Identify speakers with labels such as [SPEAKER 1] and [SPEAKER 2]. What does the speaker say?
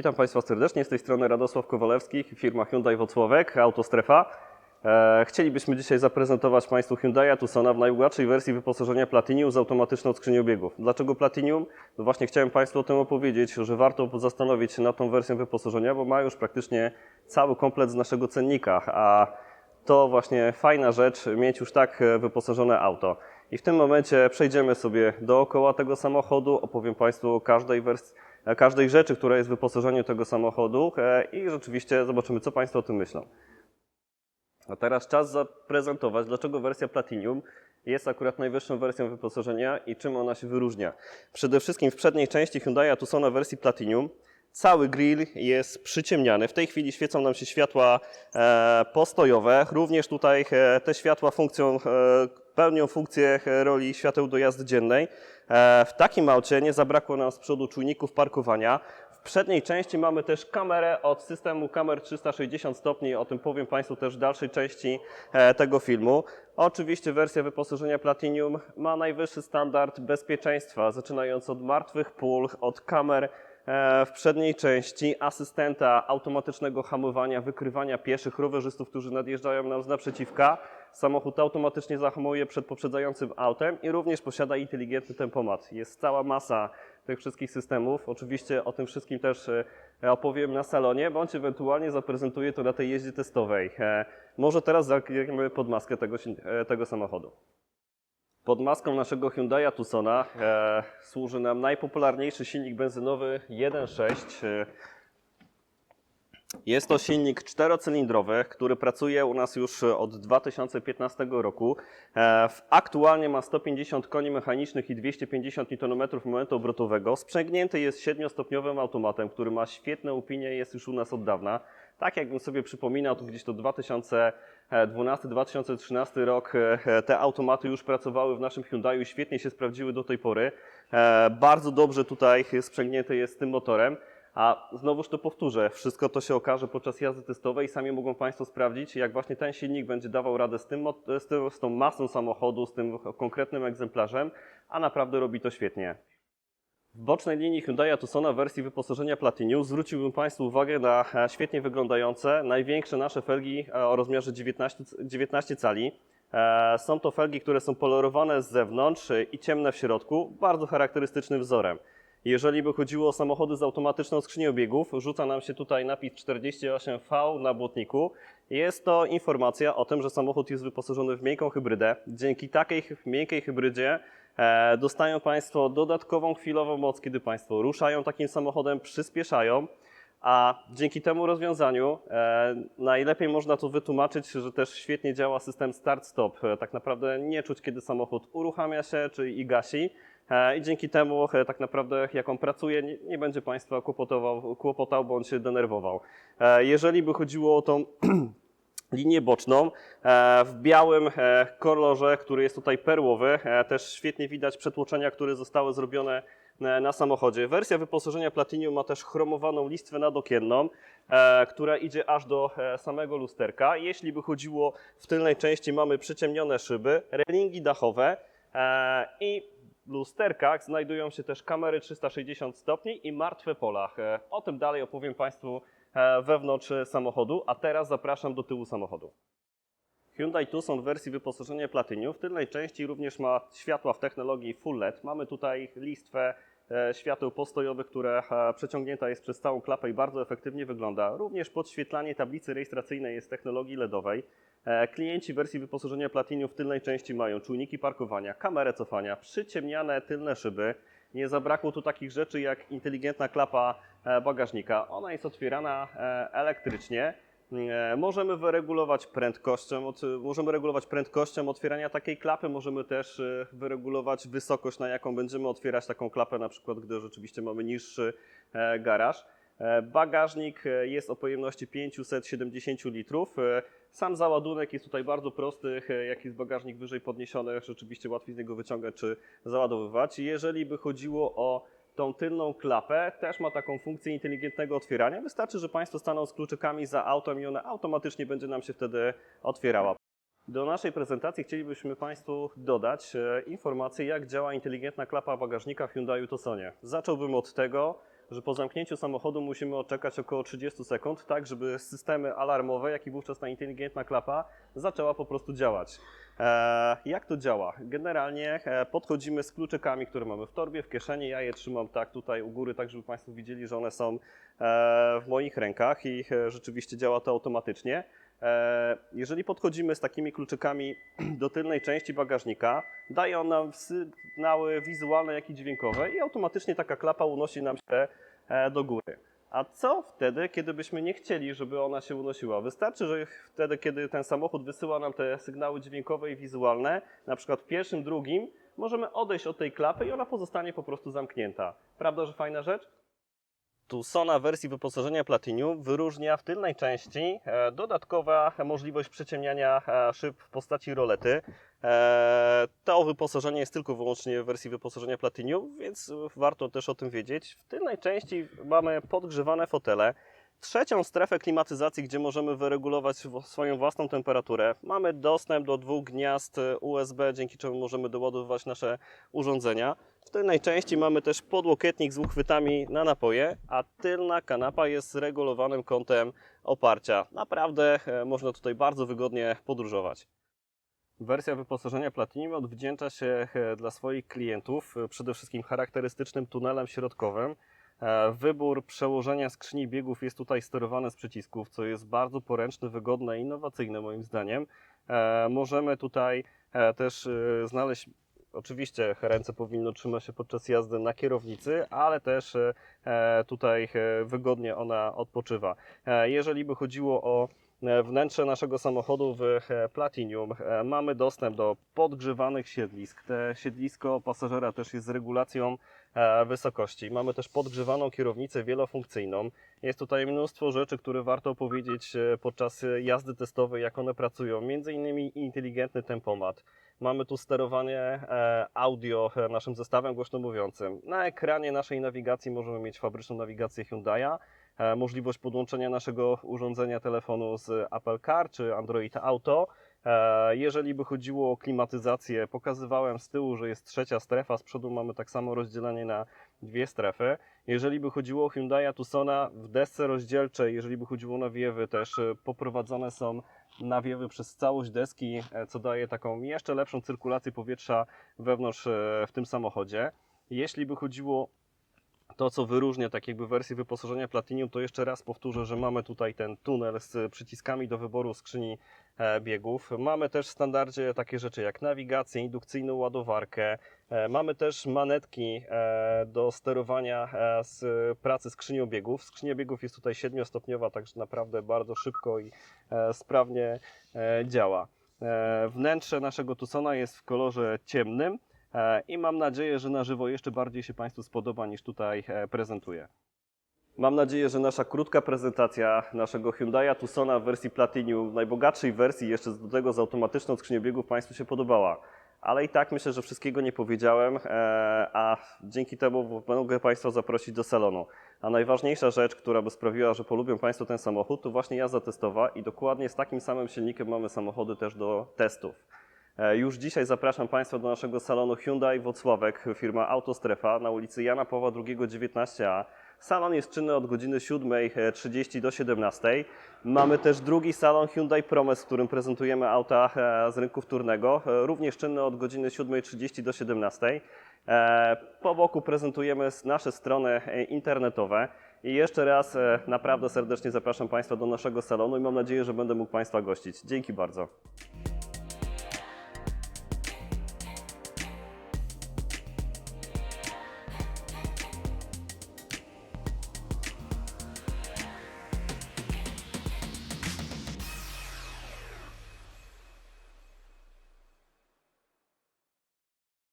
[SPEAKER 1] Witam Państwa serdecznie, z tej strony Radosław Kowalewski, firma Hyundai Wocławek, Autostrefa. E, chcielibyśmy dzisiaj zaprezentować Państwu Hyundai Tucsona w najbogatszej wersji wyposażenia Platinum z automatyczną skrzynią biegów. Dlaczego Platinum? No właśnie chciałem Państwu o tym opowiedzieć, że warto zastanowić się nad tą wersją wyposażenia, bo ma już praktycznie cały komplet z naszego cennika, a to właśnie fajna rzecz mieć już tak e, wyposażone auto. I w tym momencie przejdziemy sobie dookoła tego samochodu, opowiem Państwu o każdej wersji, każdej rzeczy, która jest w wyposażeniu tego samochodu e, i rzeczywiście zobaczymy, co Państwo o tym myślą. A teraz czas zaprezentować, dlaczego wersja Platinum jest akurat najwyższą wersją wyposażenia i czym ona się wyróżnia. Przede wszystkim w przedniej części Hyundai Tucsona wersji Platinum cały grill jest przyciemniany. W tej chwili świecą nam się światła e, postojowe. Również tutaj e, te światła funkcją, e, pełnią funkcję e, roli świateł do jazdy dziennej. E, w takim aucie nie zabrakło nam z przodu czujników parkowania. W przedniej części mamy też kamerę od systemu kamer 360 stopni, o tym powiem Państwu też w dalszej części e, tego filmu. Oczywiście wersja wyposażenia Platinum ma najwyższy standard bezpieczeństwa, zaczynając od martwych pól, od kamer w przedniej części, asystenta automatycznego hamowania, wykrywania pieszych rowerzystów, którzy nadjeżdżają nam z naprzeciwka. Samochód automatycznie zahamuje przed poprzedzającym autem i również posiada inteligentny tempomat. Jest cała masa tych wszystkich systemów. Oczywiście o tym wszystkim też e, opowiem na salonie, bądź ewentualnie zaprezentuję to na tej jeździe testowej. E, Może teraz zakryjemy pod maskę tego, e, tego samochodu. Pod maską naszego Hyundai Tucsona e, służy nam najpopularniejszy silnik benzynowy 1.6. E, jest to silnik czterocylindrowy, który pracuje u nas już od 2015 roku. E, Aktualnie ma 150 koni mechanicznych i 250 Nm momentu obrotowego. Sprzęgnięty jest siedmiostopniowym automatem, który ma świetne opinie jest już u nas od dawna. Tak jakbym sobie przypominał, to gdzieś to 2012-2013 rok e, te automaty już pracowały w naszym Hyundai i świetnie się sprawdziły do tej pory. E, Bardzo dobrze tutaj sprzęgnięte jest tym motorem. A znowuż to powtórzę, wszystko to się okaże podczas jazdy testowej i sami mogą Państwo sprawdzić, jak właśnie ten silnik będzie dawał radę z, tym, z, tym, z tą masą samochodu, z tym konkretnym egzemplarzem, a naprawdę robi to świetnie. W bocznej linii Hyundai Tucsona wersji wyposażenia Platinum zwróciłbym Państwu uwagę na e, świetnie wyglądające, największe nasze felgi e, o rozmiarze 19, c- 19 cali. E, Są to felgi, które są polerowane z zewnątrz i ciemne w środku, bardzo charakterystycznym wzorem. Jeżeli by chodziło o samochody z automatyczną skrzynią biegów, rzuca nam się tutaj napis 48V na błotniku. Jest to informacja o tym, że samochód jest wyposażony w miękką hybrydę. Dzięki takiej miękkiej hybrydzie e, dostają Państwo dodatkową chwilową moc, kiedy Państwo ruszają takim samochodem, przyspieszają. A dzięki temu rozwiązaniu e, najlepiej można to wytłumaczyć, że też świetnie działa system start-stop. E, tak naprawdę nie czuć, kiedy samochód uruchamia się czy i gasi. E, I dzięki temu e, tak naprawdę jak on pracuje, nie, będzie Państwa kłopotował, kłopotał bądź się denerwował. E, Jeżeli by chodziło o tą linię boczną w białym kolorze, który jest tutaj perłowy, też świetnie widać przetłoczenia, które zostały zrobione na samochodzie. Wersja wyposażenia Platinum ma też chromowaną listwę nadokienną, która idzie aż do samego lusterka. Jeśli by chodziło w tylnej części mamy przyciemnione szyby, relingi dachowe i lusterkach znajdują się też kamery 360 stopni i martwe pola. O tym dalej opowiem Państwu e, wewnątrz samochodu, a teraz zapraszam do tyłu samochodu. Hyundai Tucson w wersji wyposażenia Platinum w tylnej części również ma światła w technologii Full LED. Mamy tutaj listwę e, świateł postojowych, które e, przeciągnięta jest przez całą klapę i bardzo efektywnie wygląda. Również podświetlanie tablicy rejestracyjnej jest technologii LEDowej. E, Klienci wersji wyposażenia Platinum w tylnej części mają czujniki parkowania, kamerę cofania, przyciemniane tylne szyby. Nie zabrakło tu takich rzeczy jak inteligentna klapa e, bagażnika. Ona jest otwierana e, elektrycznie. Możemy wyregulować prędkością, możemy regulować prędkością otwierania takiej klapy, możemy też wyregulować wysokość, na jaką będziemy otwierać taką klapę, na przykład gdy rzeczywiście mamy niższy garaż. Bagażnik jest o pojemności 570 litrów. Sam załadunek jest tutaj bardzo prosty, jak jest bagażnik wyżej podniesiony, rzeczywiście łatwiej z niego wyciągać czy załadowywać. Jeżeli by chodziło o tą tylną klapę, też ma taką funkcję inteligentnego otwierania. Wystarczy, że Państwo staną z kluczykami za autem i ona automatycznie będzie nam się wtedy otwierała. Do naszej prezentacji chcielibyśmy Państwu dodać e, informację, jak działa inteligentna klapa bagażnika w Hyundai Tucsonie. Zacząłbym od tego, że po zamknięciu samochodu musimy odczekać około 30 sekund, tak żeby systemy alarmowe, jak i wówczas ta inteligentna klapa zaczęła po prostu działać. E, jak to działa? Generalnie e, podchodzimy z kluczykami, które mamy w torbie, w kieszeni. Ja je trzymam tak tutaj u góry, tak żeby Państwo widzieli, że one są e, w moich rękach i rzeczywiście działa to automatycznie. E, Jeżeli podchodzimy z takimi kluczykami do tylnej części bagażnika, daje on nam sygnały wizualne, jak i dźwiękowe i automatycznie taka klapa unosi nam się e, do góry. A co wtedy, kiedy byśmy nie chcieli, żeby ona się unosiła? Wystarczy, że wtedy, kiedy ten samochód wysyła nam te sygnały dźwiękowe i wizualne, na przykład w pierwszym, drugim, możemy odejść od tej klapy i ona pozostanie po prostu zamknięta. Prawda, że fajna rzecz? Tucsona wersji wyposażenia Platinum wyróżnia w tylnej części e, dodatkowa możliwość przyciemniania e, szyb w postaci rolety. E, To wyposażenie jest tylko wyłącznie w wersji wyposażenia Platinum, więc warto też o tym wiedzieć. W tylnej części mamy podgrzewane fotele, trzecią strefę klimatyzacji, gdzie możemy wyregulować swo- swoją własną temperaturę. Mamy dostęp do dwóch gniazd USB, dzięki czemu możemy doładowywać nasze urządzenia. W tylnej części mamy też podłokietnik z uchwytami na napoje, a tylna kanapa jest z regulowanym kątem oparcia. Naprawdę e, można tutaj bardzo wygodnie podróżować. Wersja wyposażenia Platinum odwdzięcza się e, dla swoich klientów e, przede wszystkim charakterystycznym tunelem środkowym. Wybór przełożenia skrzyni biegów jest tutaj sterowany z przycisków, co jest bardzo poręczne, wygodne i innowacyjne moim zdaniem. Możemy tutaj też znaleźć Oczywiście ręce powinno trzymać się podczas jazdy na kierownicy, ale też e, e, tutaj e, wygodnie ona odpoczywa. Jeżeli by chodziło o wnętrze naszego samochodu w Platinum, e, mamy dostęp do podgrzewanych siedlisk. Te siedlisko pasażera też jest z regulacją wysokości. Mamy też podgrzewaną kierownicę wielofunkcyjną. Jest tutaj mnóstwo rzeczy, które warto powiedzieć podczas jazdy testowej, jak one pracują. Między innymi inteligentny tempomat. Mamy tu sterowanie e, audio naszym zestawem głośno mówiącym. Na ekranie naszej nawigacji możemy mieć fabryczną nawigację Hyundai'a, e, możliwość podłączenia naszego urządzenia telefonu z Apple Car czy Android Auto. E, Jeżeli by chodziło o klimatyzację, pokazywałem z tyłu, że jest trzecia strefa, z przodu mamy tak samo rozdzielenie na dwie strefy. Jeżeli by chodziło o Hyundai'a Tucsona, w desce rozdzielczej, jeżeli by chodziło o nawiewy, też poprowadzone są nawiewy przez całość deski, e, co daje taką jeszcze lepszą cyrkulację powietrza wewnątrz e, w tym samochodzie. Jeśli by chodziło to, co wyróżnia tak jakby wersję wyposażenia Platinum, to jeszcze raz powtórzę, że mamy tutaj ten tunel z przyciskami do wyboru skrzyni biegów. Mamy też w standardzie takie rzeczy jak nawigację, indukcyjną ładowarkę. E, Mamy też manetki e, do sterowania e, z pracy skrzynią biegów. Skrzynia biegów jest tutaj siedmiostopniowa, także naprawdę bardzo szybko i e, sprawnie e, działa. E, Wnętrze naszego Tucsona jest w kolorze ciemnym e, i mam nadzieję, że na żywo jeszcze bardziej się Państwu spodoba niż tutaj e, prezentuję. Mam nadzieję, że nasza krótka prezentacja naszego Hyundai'a Tucsona w wersji Platinum, najbogatszej wersji, jeszcze do tego z automatyczną skrzynią biegów, Państwu się podobała. Ale i tak myślę, że wszystkiego nie powiedziałem, e, a dzięki temu mogę Państwa zaprosić do salonu. A najważniejsza rzecz, która by sprawiła, że polubią Państwo ten samochód, to właśnie jazda testowa i dokładnie z takim samym silnikiem mamy samochody też do testów. E, Już dzisiaj zapraszam Państwa do naszego salonu Hyundai Wocławek, firma Autostrefa na ulicy Jana Pawła II 19a. Salon jest czynny od godziny 7.30 do 17.00. Mamy też drugi salon Hyundai Promes, w którym prezentujemy auta e, z rynku wtórnego, e, również czynny od godziny 7.30 do 17.00. E, Po boku prezentujemy nasze strony internetowe. I jeszcze raz naprawdę serdecznie zapraszam Państwa do naszego salonu i mam nadzieję, że będę mógł Państwa gościć. Dzięki bardzo.